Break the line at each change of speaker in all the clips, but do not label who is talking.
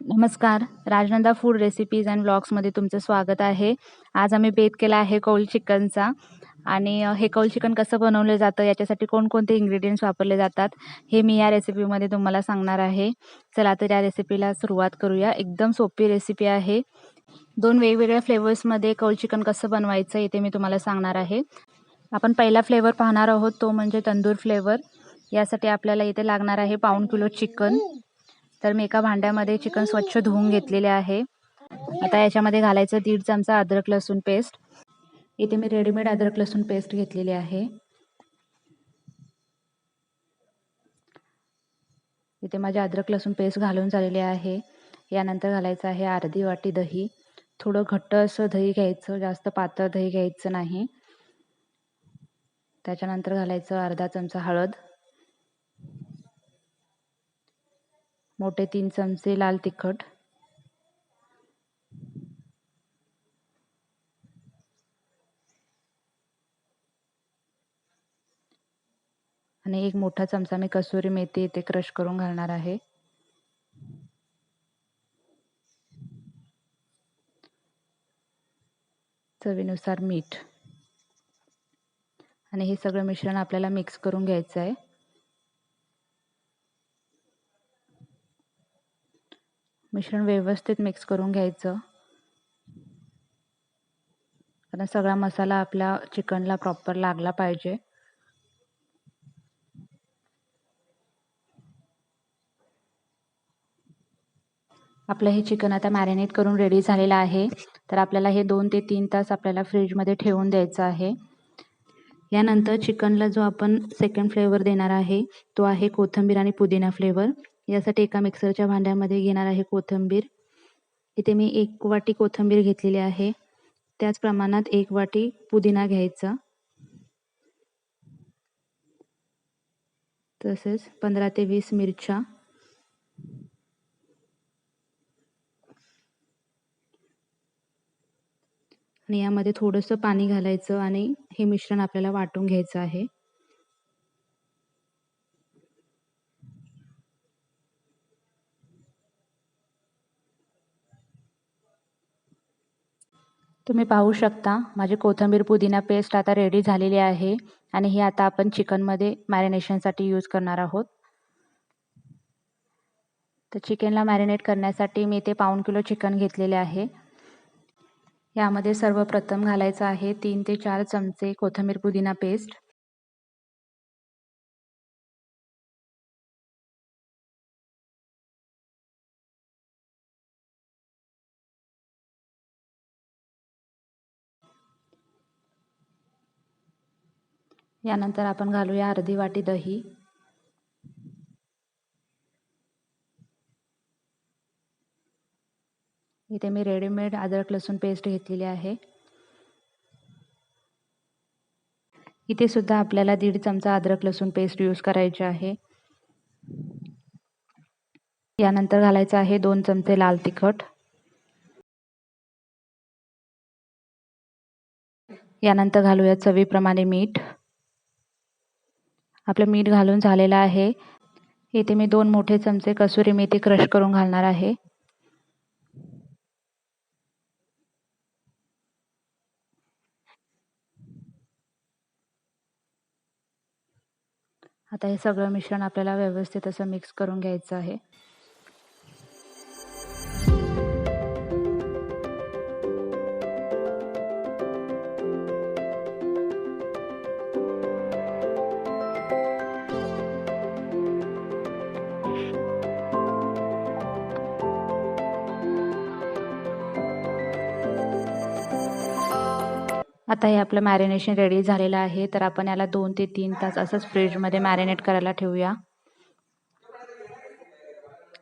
नमस्कार. Rajnanda food recipes and ब्लॉग्समध्ये तुमचं स्वागत आहे. आज आम्ही बेत केला आहे कौल चिकनचा आणि हे कौल चिकन कसं बनवलं जातं याच्यासाठी कोणकोणते इंग्रेडियंट्स वापरले जातात हे मी या रेसिपीमध्ये तुम्हाला सांगणार आहे. चला तर या रेसिपीला सुरुवात करूया. एकदम सोपी रेसिपी आहे. दोन वेगवेगळ्या फ्लेवर्समध्ये कौल चिकन कसं बनवायचं इथे मी तुम्हाला सांगणार आहे. आपण पहिला फ्लेवर पाहणार आहोत तो म्हणजे तंदूर फ्लेवर यासाठी आपल्याला इथे लागणार आहे पाऊण किलो चिकन तर मी एका भांड्यामध्ये चिकन स्वच्छ धुवून घेतलेले आहे. आता याच्यामध्ये घालायचं दीड चमचा अद्रक लसूण पेस्ट. इथे मी रेडीमेड अद्रक लसूण पेस्ट घेतलेली आहे. इथे माझे अद्रक लसूण पेस्ट घालून झालेले आहे. यानंतर घालायचं आहे अर्धी वाटी दही. थोडं घट्ट असं दही घ्यायचं जास्त पातळ दही घ्यायचं नाही. त्याच्यानंतर घालायचं अर्धा चमचा हळद. मोठे तीन चमचे लाल तिखट. आणि एक मोठा चमचा मी कसुरी मेथी इथे क्रश करून घालणार आहे. चवीनुसार मीठ. आणि हे सगळं मिश्रण आपल्याला मिक्स करून घ्यायचं आहे. मिश्रण व्यवस्थित मिक्स करून घ्यायचं. कारण सगळा मसाला आपल्या चिकनला प्रॉपर लागला पाहिजे. आपलं हे चिकन आता मॅरिनेट करून रेडी झालेलं आहे. तर आपल्याला हे दोन ते तीन तास आपल्याला फ्रीजमध्ये ठेवून द्यायचं आहे. यानंतर चिकनला जो आपण सेकंड फ्लेवर देणार आहे तो आहे कोथिंबीर आणि पुदिना फ्लेवर यासाठी एका मिक्सरच्या भांड्यामध्ये घेणार आहे कोथिंबीर. इथे मी एक वाटी कोथिंबीर घेतलेली आहे. त्याच प्रमाणात एक वाटी पुदिना घ्यायचा. तसेच पंधरा ते वीस मिरच्या. आणि यामध्ये थोडंसं पाणी घालायचं आणि हे मिश्रण आपल्याला वाटून घ्यायचं आहे. तुम्ही पाहू शकता माझी कोथिंबीर पुदिना पेस्ट आता रेडी झालेली आहे आणि ही आता आपण चिकनमध्ये मॅरिनेशनसाठी यूज करणार आहोत. तर चिकनला मॅरिनेट करण्यासाठी मी ते पाऊण किलो चिकन घेतलेले आहे. यामध्ये सर्वप्रथम घालायचं आहे तीन ते चार चमचे कोथिंबीर पुदिना पेस्ट यानंतर आपण घालूया अर्धी वाटी दही. इथे मी रेडीमेड अद्रक लसूण पेस्ट घेतलेली आहे. इथे सुद्धा आपल्याला दीड चमचा अद्रक लसूण पेस्ट यूज करायचे आहे. यानंतर घालायचं आहे दोन चमचे लाल तिखट. यानंतर घालूया चवीप्रमाणे मीठ. आपलं मीठ घालून झालेलं आहे. इथे मी दोन मोठे चमचे कसुरी मेथी क्रश करून घालणार आहे. आता हे सगळं मिश्रण आपल्याला व्यवस्थित असं मिक्स करून घ्यायचं आहे. आता हे आपलं मॅरिनेशन रेडी झालेलं आहे तर आपण याला दोन ते तीन तास असंच फ्रीजमध्ये मॅरिनेट करायला ठेवूया.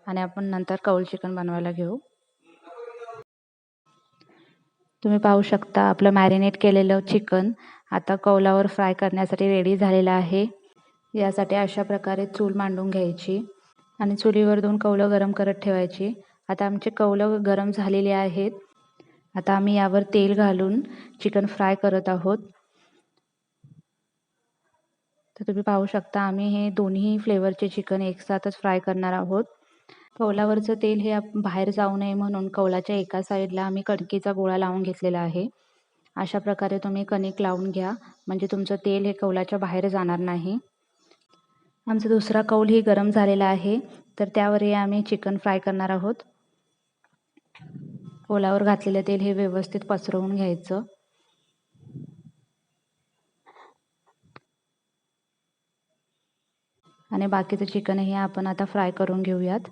आणि आपण नंतर कौल चिकन बनवायला घेऊ. तुम्ही पाहू शकता आपलं मॅरिनेट केलेलं चिकन आता कौलावर फ्राय करण्यासाठी रेडी झालेलं आहे. यासाठी अशा प्रकारे चूल मांडून घ्यायची आणि चुलीवर दोन कौलं गरम करत ठेवायची. आता आमचे कौलं गरम झालेले आहेत. आता आम्ही यावर तेल घालून चिकन फ्राय करत आहोत. तर तुम्ही पाहू शकता आम्ही हे दोन्ही फ्लेवरचे चिकन एकसाथच फ्राय करणार आहोत. कौलावरचं तेल हे बाहेर जाऊ नये म्हणून कौलाच्या एका साईडला आम्ही कणकेचा गोळा लावून घेतलेला आहे. अशा प्रकारे तुम्ही कणिक लावून घ्या म्हणजे तुमचं तेल हे कौलाच्या बाहेर जाणार नाही. आमचा दुसरा कौल ही गरम झालेला आहे तर त्यावरही आम्ही चिकन फ्राय करणार आहोत. ओलावर घातलेलं तेल हे व्यवस्थित पसरवून घ्यायचं. आणि बाकीचं चिकनही आपण आता फ्राय करून घेऊयात.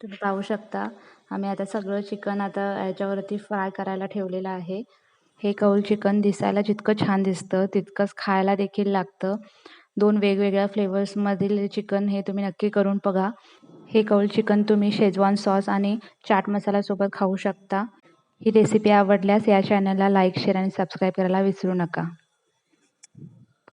तुम्ही पाहू शकता आम्ही आता सगळं चिकन आता याच्यावरती फ्राय करायला ठेवलेलं आहे. हे कौल चिकन दिसायला जितकं छान दिसतं तितकंच खायला देखील लागतं. दोन वेगवेगळ्या फ्लेवर्समधील चिकन हे तुम्ही नक्की करून बघा. हे कौल चिकन तुम्ही शेजवान सॉस आणि चाट मसाल्यासोबत खाऊ शकता. ही रेसिपी आवडल्यास या चॅनलला लाईक शेअर आणि सबस्क्राईब करायला विसरू नका.